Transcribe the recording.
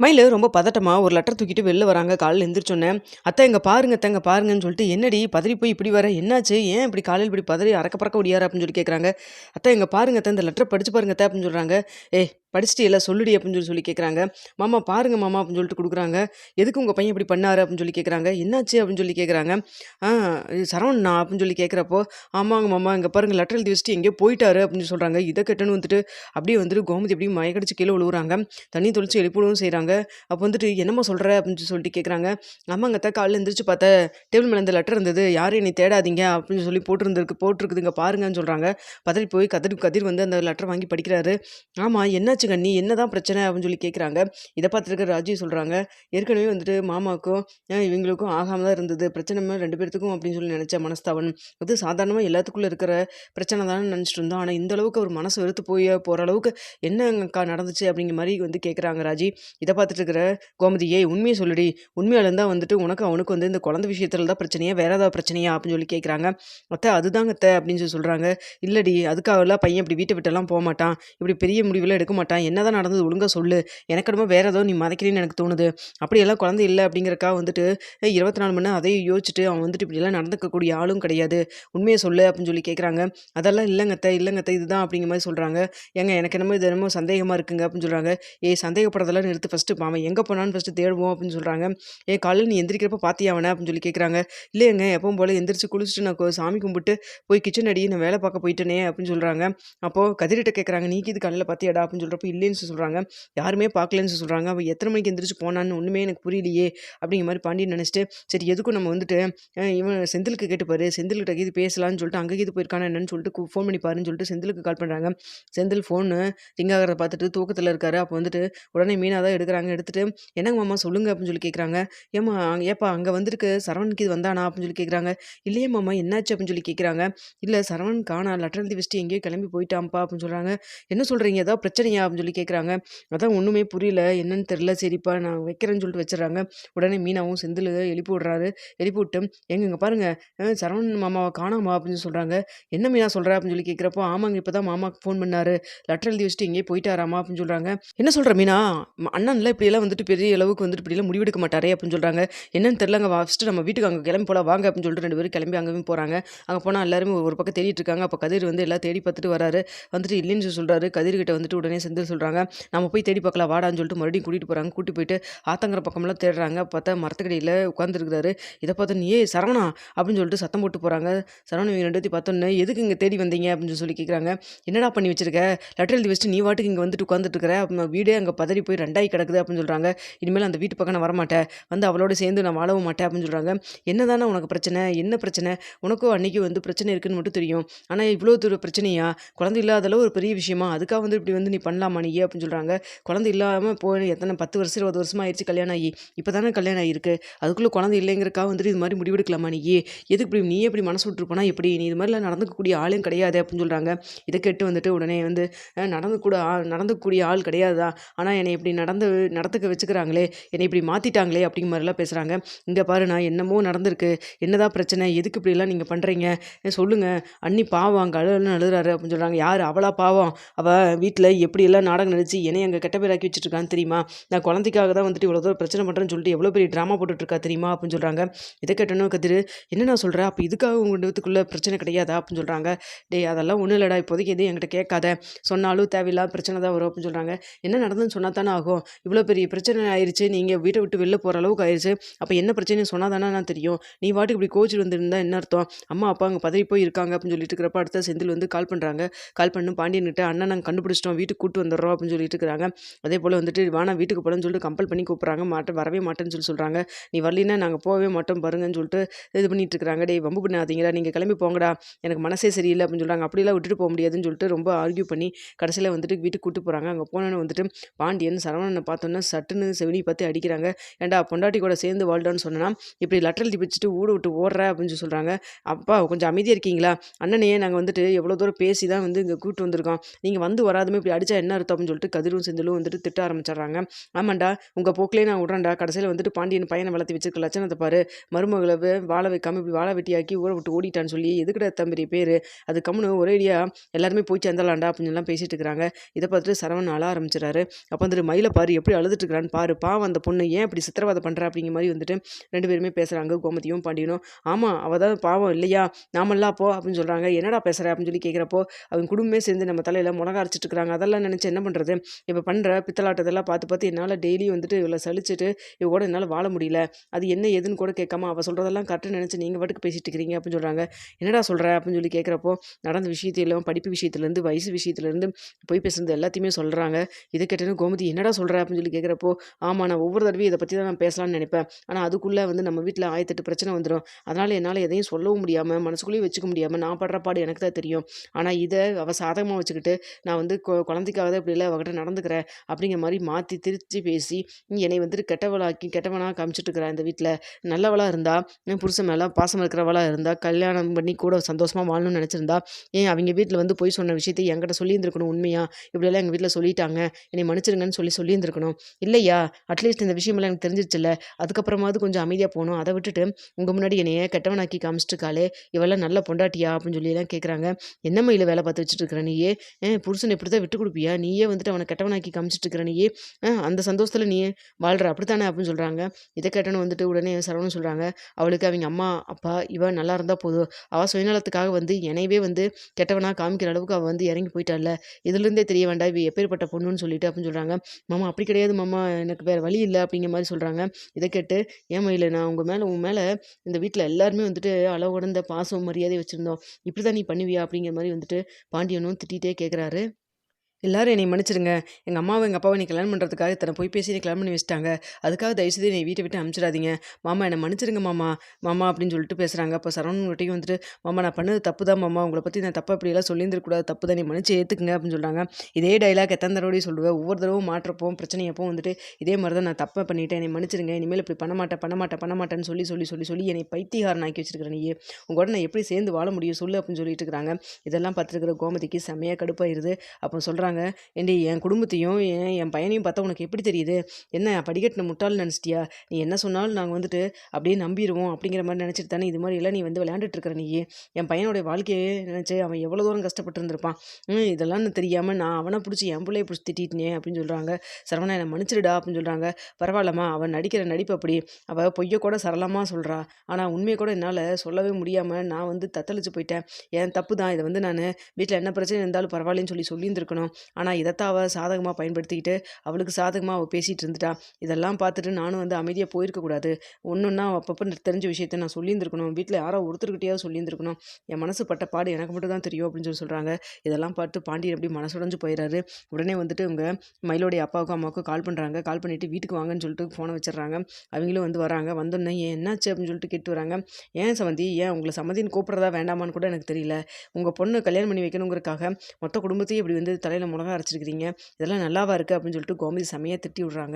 மயில் ரொம்ப பதட்டமாக ஒரு லெட்டர் தூக்கிட்டு வெளில வராங்க. காலையில் எழுந்திரிச்சோன்னே அத்தை எங்கே பாருங்க தங்க பாருங்கன்னு சொல்லிட்டு என்னடி பதறி போய் இப்படி வர? என்னாச்சு? ஏன் இப்படி காலையில் இப்படி பதறி அறக்க பறக்க ஒடியாரு அப்படின்னு சொல்லி கேட்குறாங்க அத்தை எங்கே பாருங்க இந்த லெட்டர் படிச்சு பாருங்க அத்தை அப்படின்னு சொல்கிறாங்க ஏய் படிச்சுட்டு எல்லாம் சொல்லுடி அப்படின்னு சொல்லி சொல்லி கேட்குறாங்க மாமா பாருங்க மாமா அப்படின்னு சொல்லிட்டு கொடுக்குறாங்க. எதுக்கு உங்கள் பையன் இப்படி பண்ணாரு? அப்படின்னு சொல்லி கேட்குறாங்க என்னாச்சு? அப்படின்னு சொல்லி கேட்குறாங்க ஆ சரவணா அப்படின்னு சொல்லி கேட்குறப்போ ஆமாங்க மாமா இங்கே பாருங்க லெட்டர் எழுதி வச்சுட்டு எங்கேயோ போயிட்டாரு அப்படின்னு சொல்கிறாங்க இதை கெட்டுன்னு வந்துட்டு அப்படியே வந்துட்டு கோமதி அப்படியே மயக்கடிச்சு கீழே விழுவுறாங்க. தண்ணி தொளிச்சு எழுப்பிடவும் செய்கிறாங்க அப்போ வந்துட்டு என்னம்மா சொல்கிற அப்படின்னு சொல்லிட்டு கேட்குறாங்க ஆமாங்க அத்தா காலையில் எழுந்திரிச்சு பார்த்தா டேபிள் மேலே இந்த லெட்டர் இருந்தது. யாரும் என்னை தேடாதீங்க அப்படின்னு சொல்லி போட்டிருந்துருக்கு போட்டிருக்குதுங்க பாருங்கன்னு சொல்கிறாங்க பதறி போய் கதிர் கதிர் வந்து அந்த லெட்டர் வாங்கி படிக்கிறாரு. ஆமாம் என்னாச்சு? கண்ணி என்னதான் பிரச்சனை அப்படின்னு சொல்லி கேட்குறாங்க இதை பார்த்துருக்க ராஜி சொல்கிறாங்க ஏற்கனவே வந்துட்டு மாமாவுக்கும் இவங்களுக்கும் ஆகாம தான் இருந்தது. பிரச்சனை ரெண்டு பேர்த்துக்கும் அப்படின்னு சொல்லி நினச்ச மனஸ்தாபன் அது சாதாரணமாக எல்லாத்துக்குள்ளே இருக்கிற பிரச்சனை தானே நினச்சிட்டு இருந்தோம். ஆனால் இந்த அளவுக்கு அவர் மனசு வெறுத்து போய் போகிற அளவுக்கு என்னங்கக்கா நடந்துச்சு அப்படிங்கிற மாதிரி வந்து கேட்குறாங்க ராஜி. இதை பார்த்துட்டு இருக்கிற கோமதி ஏய் உண்மையை சொல்லுடி. உண்மையால இருந்தால் வந்துட்டு உனக்கு அவனுக்கு வந்து இந்த குழந்தை விஷயத்துல தான் பிரச்சனையா வேற ஏதாவது பிரச்சனையா? அப்படின்னு சொல்லி கேட்குறாங்க அத்தை அதுதாங்க அத்தை அப்படின்னு சொல்லி சொல்கிறாங்க இல்லடி அதுக்காகலாம் பையன் இப்படி வீட்டை விட்டெல்லாம் போக மாட்டான். இப்படி பெரிய முடிவெல்லாம் எடுக்க மாட்டான். என்னதான் நடந்தது ஒழுங்காக சொல்லு. எனக்கு என்னமோ வேறு ஏதோ நீ மறைக்கிறேன்னு எனக்கு தோணுது. அப்படியெல்லாம் குழந்தை இல்லை அப்படிங்கிறக்கா வந்துட்டு இருபத்தி நாலு மணி அதையும் யோசிச்சுட்டு அவன் வந்துட்டு இப்படியெல்லாம் நடந்துக்கக்கூடிய ஆளும் கிடையாது. உண்மையை சொல்லு அப்படின்னு சொல்லி கேட்குறாங்க அதெல்லாம் இல்லைங்கத்த இல்லைங்கத்த இதுதான் அப்படிங்கிற மாதிரி சொல்கிறாங்க ஏங்க எனக்கு என்னமோ இது என்னமோ சந்தேகமாக இருக்குங்க அப்படின்னு சொல்கிறாங்க ஏ சந்தேகப்படுறதெல்லாம் நிறுத்து ஃபஸ்ட்டு அவன் எங்கே போனான்னு ஃபஸ்ட்டு தேடுவோம் அப்படின்னு சொல்கிறாங்க ஏ காலையில் நீ எந்திரிக்கிறப்ப பார்த்தியா அவனை? அப்படின்னு சொல்லி கேட்குறாங்க இல்லையங்க எப்பவும் போல் எந்திரிச்சு குளிச்சுட்டு நான் சாமி கும்பிட்டு போய் கிச்சன் அடி நான் வேலை பார்க்க போயிட்டேனே அப்படின்னு சொல்கிறாங்க அப்போது கதிரிட்ட கேட்குறாங்க நீ இது காலையில் பார்த்தியாடா அப்படின்னு சொல்கிறப்ப இல்லைன்னு சொல்கிறாங்க யாருமே பார்க்கலன்னு சொல்கிறாங்க அவள் எத்தனை மணிக்கு எந்திரிச்சு போனான்னு ஒன்றுமே எனக்கு புரியலையே அப்படிங்கிற மாதிரி பாண்டியன் நினச்சிட்டு சரி எதுக்கும் நம்ம வந்துட்டு இவன் செந்திலுக்கு கேட்டுப்பாரு செந்தில்கிட்ட இது பேசலாம்னு சொல்லிட்டு அங்கே இது போயிருக்கானா என்னன்னு சொல்லிட்டு ஃபோன் பண்ணி பாருன்னு சொல்லிட்டு செந்திலுக்கு கால் பண்ணுறாங்க செந்தில் ஃபோனு ரிங் ஆகிறத பார்த்துட்டு தூக்கத்தில் இருக்காரு. அப்போ வந்துட்டு உடனே மீனாக தான் எடுக்கிறாங்க. எடுத்துட்டு என்னங்க மாமா சொல்லுங்க அப்படின்னு சொல்லி கேட்குறாங்க ஏம்மா அங்கே ஏப்பா அங்கே வந்திருக்கு சரவணுக்கு இது வந்தானா? அப்படின்னு சொல்லி கேட்குறாங்க இல்லையே மாமா என்னாச்சு? அப்படின்னு சொல்லி கேட்குறாங்க இல்லை சரவணன் காணா லெட்டர் எழுதி வச்சுட்டு எங்கேயோ கிளம்பி போயிட்டான்ப்பா அப்படின்னு சொல்கிறாங்க என்ன சொல்கிறீங்க ஏதாவது பிரச்சனையா? அப்படின்னு சொல்லி கேட்குறாங்க. அதான் ஒன்றுமே புரியல. என்னன்னு தெரில சரிப்பா நான் வைக்கிறேன்னு சொல்லிட்டு வச்சிடறாங்க. உடனே மீனாவும் செந்தில் எழுப்பி விடுறாரு. எழுப்பி விட்டு எங்க இங்கே பாருங்க. சரவணன் மாமாவை காணாமா அப்படின்னு சொல்கிறாங்க என்ன மீனா சொல்கிற அப்படின்னு சொல்லி கேட்குறப்போ ஆமாங்க இப்போ தான் மாமாவுக்கு ஃபோன் பண்ணார். லெட்டர் எழுதி வச்சுட்டு இங்கேயே போயிட்டாராமா அப்படின்னு சொல்கிறாங்க என்ன சொல்கிற மீனா? அண்ணன்லாம் அண்ணன்ல இப்படியெல்லாம் வந்துட்டு பெரிய அளவுக்கு வந்துட்டு இப்படியெல்லாம் முடிவெடுக்க மாட்டாரே அப்படின்னு சொல்கிறாங்க என்னன்னு தெரிலங்க ஃபஸ்ட்டு நம்ம வீட்டுக்கு அங்கே கிளம்பி போகலாம் வாங்க அப்படின்னு சொல்லிட்டு ரெண்டு பேரும் கிளம்பி அங்கேயும் போகிறாங்க அங்கே போனால் எல்லாருமே ஒரு பக்கம் தேடிட்டு இருக்காங்க. அப்போ கதிர் வந்து எல்லாம் தேடி பார்த்துட்டு வராரு. வந்துட்டு இல்லைன்னு சொல்கிறாரு கதிர்கிட்ட வந்துட்டு உடனே செந்தில் சொல்கிறாங்க நம்ம போய் தேடி பார்க்கலாம் வாடான்னு சொல்லிட்டு மறுபடியும் கூட்டிகிட்டு போகிறாங்க கூட்டி போயிட்டு ஆத்தங்கிற பக்கம்லாம் தேடுறாங்க. பார்த்தா மரத்துக்கடியில் உட்காந்துருக்கிறாரு இதை பார்த்து நீ ஏ சரவணா! அப்படின்னு சொல்லிட்டு சத்தம் போட்டு போகிறாங்க சரவணன் இவங்க ரெண்டு பார்த்தோன்னே எதுக்கு இங்கே தேடி வந்தீங்க? அப்படின்னு சொல்லி கேட்குறாங்க என்னடா பண்ணி வச்சிருக்க? லெட்டர் எழுதி வச்சுட்டு நீ வாட்டுக்கு இங்கே வந்துட்டு உட்காந்துட்டு இருக்கிற வீடே அங்கே பதறி போய் ரெண்டாயி கிடக்குது அப்படின்னு சொல்கிறாங்க இனிமேல் அந்த வீட்டு பக்கம் நான் வரமாட்டேன். வந்து அவளோட சேர்ந்து நான் வாழவும் மாட்டேன் அப்படின்னு சொல்கிறாங்க என்ன தானே உனக்கு பிரச்சனை? என்ன பிரச்சனை? உனக்கும் அன்றைக்கி வந்து பிரச்சனை இருக்குன்னு மட்டும் தெரியும். ஆனால் இவ்வளோ தூர பிரச்சனையா? குழந்தை இல்லாதளவு ஒரு பெரிய விஷயமா? அதுக்காக வந்து இப்படி வந்து நீ பண்ணலாம்? நீ அப்படின்னு சொல்கிறாங்க குழந்தை இல்லாமல் போய் எத்தனை பத்து வருஷம் இருபது வருஷமாக ஆயிடுச்சு கல்யாணம் ஆகி. இப்போ தானே கல்யாணம் ஆகிருக்கு அதுக்குள்ளே குழந்தை இல்லைங்கிறக்காக வந்துட்டு இது மாதிரி முடிவெடுக்கலாமா நீ? எதுக்கு இப்படி நீ எப்படி மனசு விட்டுருப்போனா எப்படி? நீ இது மாதிரிலாம் நடந்துக்கக்கூடிய ஆளும் கிடையாது அப்படின்னு சொல்கிறாங்க இதை கேட்டு வந்துட்டு உடனே வந்து நடந்துக்கூட நடந்து கூட ஆள் நடந்துக்கூடிய ஆள் கிடையாதா ஆனால் என்னை இப்படி நடந்து நடத்துக்க வச்சுக்கிறாங்களே. என்னை இப்படி மாற்றிட்டாங்களே அப்படிங்கிற மாதிரிலாம் பேசுகிறாங்க இங்கே பாரு நான் என்னமோ நடந்திருக்கு. என்னதான் பிரச்சனை? எதுக்கு இப்படிலாம் நீங்கள் பண்ணுறீங்க சொல்லுங்கள் அண்ணி பாவம் அங்கே அழுன்னு அழுகிறாரு அப்படின்னு சொல்கிறாங்க யார்? அவளா பாவம். அவள் வீட்டில் எப்படியெல்லாம் நாடகம் நடிச்சு என்னை அங்கே கெட்ட பேராக்கி வச்சுட்டு தெரியுமா? நான் குழந்தைக்காக தான் வந்துட்டு இவ்வளோ தூரம் பிரச்சனை பண்ணுறேன்னு சொல்லிட்டு எவ்வளோ பெரிய ட்ராமா போட்டுட்ருக்கா தெரியுமா? அப்படின்னு சொல்கிறாங்க இதை கேட்டோன்னு கதிர் என்ன நான் சொல்கிறேன் அப்போ இதுக்காக உங்கள் வீட்டுக்குள்ளே பிரச்சனை கிடையாதா? அப்படின்னு சொல்கிறாங்க டே அதெல்லாம் ஒன்றும் இல்லைடா. இப்போதைக்கு எதுவும் என்கிட்ட கேட்காத. சொன்னாலும் தேவையில்லாத பிரச்சனை தான் வரும். அப்படின்னு சொல்கிறாங்க என்ன நடந்துன்னு சொன்னால் தானே ஆகும். இவ்வளோ பெரிய பிரச்சனை ஆயிடுச்சு நீங்கள் வீட்டை விட்டு வெளில போகிற அளவுக்கு ஆயிடுச்சு அப்போ என்ன பிரச்சனைன்னு சொன்னால் தானே நான் தெரியும். நீ வாட்டுக்கு இப்படி கோச்சு வந்திருந்தா என்ன அர்த்தம்? அம்மா அப்பா அங்கே பதவி போய் இருக்காங்க அப்படின்னு சொல்லிட்டு இருக்கிறப்ப அடுத்த செந்தில் வந்து கால் பண்ணுறாங்க கால் பண்ணும் பாண்டியன்கிட்ட அண்ணன் நாங்கள் கண்டுபிடிச்சிட்டோம். வீட்டுக்கு கூட்டு வந்துடுறோம் அப்படின்னு சொல்லிட்டு இருக்கிறாங்க. அதே போல் வந்துட்டு வானா வீட்டுக்கு போகலன்னு சொல்லிட்டு கம்பல் பண்ணி கூப்பிட்றாங்க. மாட்டேன் வரவே மாட்டேன்னு சொல்லி சொல்கிறாங்க நீ வரலின்னா நாங்கள் போகவே மாட்டோம் பாருங்கன்னு சொல்லிட்டு இது பண்ணிட்டு இருக்கிறாங்க. டே வம்பு பண்ணாதீங்கடா. நீங்கள் கிளம்பி போங்கடா. எனக்கு மனசே சரியில்லை அப்படின்னு சொல்கிறாங்க அப்படிலாம் விட்டுட்டு போக முடியாதுன்னு சொல்லிட்டு ரொம்ப ஆர்கியூ பண்ணி கடைசியில் வந்துட்டு வீட்டுக்கு கூப்பிட்டு போகிறாங்க அங்கே போனோன்னு வந்துட்டு பாண்டியன் சரவணனை பார்த்தோன்னே சட்டுன்னு செவினி பார்த்து அடிக்கிறாங்க. ஏன்டா பொண்டாட்டி கூட சேர்ந்து வாழ்டான்னு சொன்னா இப்படி லெட்டர் எழுதி ஊடு விட்டு ஓடுற அப்படின்னு சொல்லி சொல்கிறாங்க அப்பா கொஞ்சம் அமைதியாக இருக்கீங்களா? அண்ணனையே நாங்கள் வந்துட்டு எவ்வளோ தூரம் பேசி தான் வந்து இங்கே கூப்பிட்டு வந்திருக்கோம். நீங்கள் வந்து வராதுமே இப்படி அடித்தா என்ன அர்த்தம் அப்படின்னு சொல்லிட்டு கதிரும் செந்திலும் வந்துட்டு திட்ட ஆரம்பிச்சிடுறாங்க. ஆமாண்டா உங்கள் போக்கிலே நான் விட்றேன்டா. கடைசியில் வந்துட்டு பாண்டியன் பையனை வளர்த்து வச்சிருக்க லட்சணத்தை பாரு. மருமகளை வாழ வைக்காம இப்படி வாழ வெட்டியாக்கி ஊரை விட்டு ஓடிட்டான்னு சொல்லி எதுக்குடா தம்பி பேர்? அது கம்முனு ஒரேடியாக எல்லாருமே போய் சேர்ந்தலாண்டா அப்படின்னு எல்லாம் பேசிட்டு இருக்கிறாங்க. இதை பார்த்துட்டு சரவணன் அழ ஆரம்பிச்சிடாரு அப்போ வந்துட்டு மயில பாரு எப்படி அழுதுட்டுருக்கிறான்னு பாரு. பாவம் அந்த பொண்ணு ஏன் இப்படி சித்திரவதை பண்ணுறா அப்படிங்கிற மாதிரி வந்துட்டு ரெண்டு பேருமே பேசுகிறாங்க கோமதியும் பாண்டியனும். ஆமாம் அவள் தான் பாவம் இல்லையா? நாமெல்லாம் அப்போ அப்படின்னு சொல்கிறாங்க என்னடா பேசுகிற அப்படின்னு சொல்லி கேட்குறப்போ அவங்க குடும்பமே சேர்ந்து நம்ம தலையில் முளகா அரைச்சிட்டு இருக்கிறாங்க. அதெல்லாம் நினச்சி என்ன பண்ணுறது? இப்போ பண்ணுற பித்தலாட்டத்தெல்லாம் பார்த்து பார்த்து என்னால் டெய்லி வந்துட்டு இவ்வளோ சலிச்சுட்டு இவ கூட என்னால் வாழ முடியல. அது என்ன எதுன்னு கூட கேட்காம அவள் சொல்கிறதெல்லாம் கரெக்டாக நினச்சி நீங்கள் பாட்டுக்கு பேசிட்டு இருக்கிறீங்க அப்படின்னு சொல்கிறாங்க என்னடா சொல்கிற அப்படின்னு சொல்லி கேட்குறப்போ நடந்த விஷயத்திலும் படிப்பு விஷயத்துலேருந்து வயசு விஷயத்துலேருந்து போய் பேசுறது எல்லாத்தையுமே சொல்கிறாங்க இதை கேட்டேன்னு கோமதி என்னடா சொல்கிற அப்படின்னு சொல்லி கேட்குறப்போ ஆமாம் நான் ஒவ்வொரு தடவையும் இதை பற்றி தான் நான் பேசலாம்னு நினைப்பேன். ஆனால் அதுக்குள்ளே வந்து நம்ம வீட்டில் ஆயிரத்தெட்டு பிரச்சனை வந்துடும் அதனால் என்னால் எதையும் சொல்லவும் முடியாமல் மனசுக்குள்ளேயும் வச்சுக்க முடியாமல் நான் படுற பாடு எனக்கு தான் தெரியும். ஆனால் இதை அவள் சாதகமாக வச்சுக்கிட்டு நான் வந்து கொ- குழந்தைக்காக தான் இப்படி இல்லை அவகிட்ட நடந்துக்கிற அப்படிங்கிற மாதிரி மாற்றி திருச்சி பேசி என்னை வந்துட்டு கெட்டவளாக்கி கெட்டவனாக காமிச்சிட்டு இருக்கிற இந்த வீட்டில் நல்லவளாக இருந்தா என் புருஷன் மேலே பாசம் இருக்கிறவளா இருந்தா கல்யாணம் பண்ணி கூட சந்தோஷமாக வாழணும்னு நினச்சிருந்தா ஏன் அவங்க வீட்டில் வந்து போய் சொன்ன விஷயத்தை என்கிட்ட சொல்லியிருந்திருக்கணும் உண்மையாக இப்படியெல்லாம் எங்கள் வீட்டில் சொல்லிட்டாங்க. என்னை மன்னிச்சிருங்கன்னு சொல்லி சொல்லியிருந்திருக்கணும். இல்லையா? அட்லீஸ்ட் இந்த விஷயமெல்லாம் எனக்கு தெரிஞ்சிருச்சுல்ல. அதுக்கப்புறமாவது கொஞ்சம் அமைதியாக போகணும். அதை விட்டுட்டு உங்கள் முன்னாடி என்னைய கெட்டவனாக்கி காமிச்சிட்டுக்காளே இவெல்லாம் நல்ல பொண்டாட்டியா? அப்படின்னு சொல்லி எல்லாம் கேட்குறாங்க என்ன மயில வேலை பார்த்து வச்சுட்டு இருக்கிற நீயே? ஏன் புருஷன் இப்படி தான் விட்டு கொடுப்பியா? நீயே வந்துட்டு அவனை கெட்டவனாக்கி காமிச்சிட்டு இருக்கிற நீயே அந்த சந்தோஷத்தில் நீ வாழ்கிற அப்படித்தானே அப்படின்னு சொல்கிறாங்க இதை கேட்டோன்னு வந்துட்டு உடனே சரவணன் சொல்கிறாங்க அவளுக்கு அவங்க அம்மா அப்பா இவ நல்லா இருந்தால் போதும். அவள் சுயநலத்துக்காக வந்து என்னையவே வந்து கெட்டவனா காமிக்கிற அளவுக்கு அவள் வந்து இறங்கி போயிட்டால இதுலேருந்தே தெரிய வேண்டாம் இவ எப்பேற்பட்ட பொண்ணுன்னு சொல்லிட்டு அப்படின்னு சொல்கிறாங்க மாமா அப்படி கிடையாது மாமா எனக்கு வேறு வழி இல்லை அப்படிங்கிற மாதிரி சொல்கிறாங்க இதை கேட்டு ஏமா இல்லை நான் உங்கள் மேலே உன் மேலே இந்த வீட்டில் எல்லாருமே வந்துட்டு அளவு கடந்த பாசம் மரியாதை வச்சுருந்தோம். இப்படி தான் நீ பண்ணுவியா? அப்படிங்கிற மாதிரி வந்துட்டு பாண்டியனும் திட்டிகிட்டே கேட்குறாரு எல்லாரும் என்னை மன்னிச்சிடுங்க. எங்கள் அம்மாவை எங்கள் அப்பாவை நீ கல்யாணம் பண்ணுறதுக்காக இத்தனை போய் பேசி நீ கல்யாணம் பண்ணி வச்சிட்டாங்க. அதுக்காக தயவுசெய்து என்னை வீட்டை விட்டு அனுப்பிச்சிடாதீங்க. மாமா என்னை மன்னிச்சிடுங்க மாமா. மாமா அப்படின்னு சொல்லிட்டு பேசுகிறாங்க அப்போ சரவணன்கிட்டையும் வந்துட்டு மாமா நான் பண்ணது தப்பு தான் மாமா. உங்களை பற்றி நான் தப்பு அப்படியெல்லாம் சொல்லியிருந்துருக்கூடாது தப்பு தான். நீ மன்னிச்சு ஏற்றுக்குங்க அப்படின்னு சொல்கிறாங்க இதே டைலாக் எத்தனை தடவையும் சொல்லுவேன். ஒவ்வொரு தடவும் மாற்றப்போ பிரச்சனையப்போ வந்துட்டு இதே மாதிரி தான் நான் தப்பை பண்ணிட்டேன். என்னை மன்னிச்சிருங்க இனிமேல் இப்படி பண்ண மாட்டேன் பண்ண மாட்டேன் பண்ண மாட்டேன்னு சொல்லி சொல்லி சொல்லி சொல்லி என்னை பைத்தியகாரன் ஆக்கி வச்சிருக்கிறேன் நீ உங்களோட நான் எப்படி சேர்ந்து வாழ முடியும்? சொல்லு அப்படின்னு சொல்லிட்டு இருக்கிறாங்க இதெல்லாம் பார்த்துருக்குற கோமதிக்கு செமையாக கடுப்பாயிருது. அப்போ சொல்கிறாங்க ஏண்டி என் குடும்பத்தையும் என் என் பையனையும் பார்த்தா உனக்கு எப்படி தெரியுது? என்ன படிக்கட்டின முட்டாள்னு நினச்சிட்டியா? நீ என்ன சொன்னாலும் நாங்கள் வந்துட்டு அப்படியே நம்பிடுவோம் அப்படிங்கிற மாதிரி நினச்சிட்டு தானே இது மாதிரி எல்லாம் நீ வந்து விளையாண்டுட்டு இருக்கிற நீ. என் பையனுடைய வாழ்க்கையை நினச்சி அவன் எவ்வளோ தூரம் கஷ்டப்பட்டு இருந்திருப்பான். இதெல்லாம் தெரியாமல் நான் அவனை பிடிச்சி என் பிள்ளைய பிடிச்சி திட்டிட்டேனே அப்படின்னு சொல்கிறாங்க சரவணா என்னை மன்னிச்சிடுடா அப்படின்னு சொல்கிறாங்க பரவாயில்லம்மா அவன் நடிக்கிற நடிப்பு அப்படி. அவள் பொய்யை கூட சரளமாக சொல்கிறா ஆனால் உண்மையை கூட என்னால் சொல்லவே முடியாமல் நான் வந்து தத்தளிச்சு போயிட்டேன். என் தப்பு தான்? இதை வந்து நான் வீட்டில் என்ன பிரச்சனை இருந்தாலும் பரவாயில்லன்னு சொல்லி சொல்லியிருந்துருக்கணும். ஆனால் இதைத்தான் அவள் சாதகமாக பயன்படுத்திக்கிட்டு அவளுக்கு சாதகமாக அவள் பேசிகிட்டு இருந்துட்டா. இதெல்லாம் பார்த்துட்டு நானும் வந்து அமைதியாக போயிருக்கக்கூடாது ஒன்றுன்னா அப்பப்போ தெரிஞ்ச விஷயத்த நான் சொல்லியிருந்திருக்கணும். வீட்டில் யாரோ ஒருத்தர்கிட்டயாவது சொல்லியிருந்திருக்கணும். என் மனசு பட்ட பாடு எனக்கு மட்டும் தான் தெரியும் அப்படின்னு சொல்லி சொல்கிறாங்க இதெல்லாம் பார்த்து பாண்டியன் அப்படி மனசுடைஞ்சு போயிடுறாரு உடனே வந்துட்டு இவங்க மயிலோடைய அப்பாவுக்கும் அம்மாவுக்கும் கால் பண்ணுறாங்க கால் பண்ணிவிட்டு வீட்டுக்கு வாங்கன்னு சொல்லிட்டு ஃபோனை வச்சிடுறாங்க. அவங்களும் வந்து வராங்க. வந்தோடனே ஏன் என்னாச்சு? அப்படின்னு சொல்லிட்டு கேட்டு வராங்க. ஏன் சமந்தி? ஏன் உங்களை சம்மந்தின்னு கூப்பிட்றதா வேண்டாமான்னு கூட எனக்கு தெரியல. உங்கள் பொண்ணு கல்யாணம் பண்ணி வைக்கணுங்கிறக்காக மொத்த குடும்பத்தையும் இப்படி வந்து தலையில் மிளகா அரைச்சிருக்கிறீங்க. இதெல்லாம் நல்லாவா இருக்குது அப்படின்னு சொல்லிட்டு கோமதி செமையாக திட்டி விட்றாங்க.